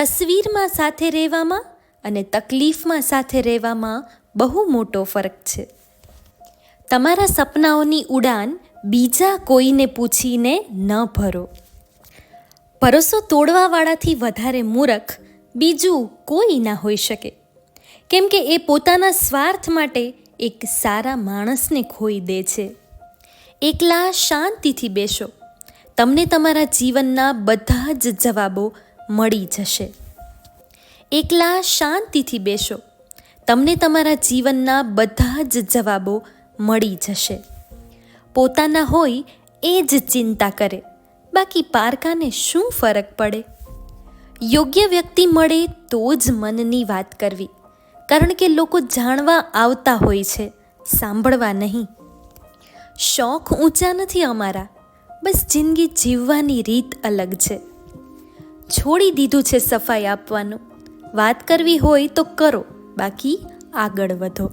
તસવીરમાં સાથે રહેવામાં અને તકલીફમાં સાથે રહેવામાં બહુ મોટો ફરક છે. તમારા સપનાઓની ઉડાન બીજા કોઈને પૂછીને ન ભરો. ભરોસો તોડવાવાળાથી વધારે મૂરખ બીજું કોઈ ના હોઈ શકે. કેમ કે એ પોતાના સ્વાર્થ માટે એક સારા માણસને ખોઈ દે છે. એકલા શાંતિથી બેસો. તમને તમારા જીવનના બધા જ જવાબો મળી જશે. એકલા શાંતિથી બેસો. તમને તમારા જીવનના બધા જ જવાબો મળી જશે. પોતાના હોય એ જ ચિંતા કરે. બાકી પારકાને શું ફરક પડે? યોગ્ય વ્યક્તિ મળે તો જ મનની વાત કરવી. કારણ કે લોકો જાણવા આવતા હોય છે, સાંભળવા નહીં. શોખ ઊંચા નથી અમારા. બસ જિંદગી જીવવાની રીત અલગ છે. છોડી દીધું છે સફાઈ આપવાનું. વાત કરવી હોય તો કરો. બાકી આગળ વધો.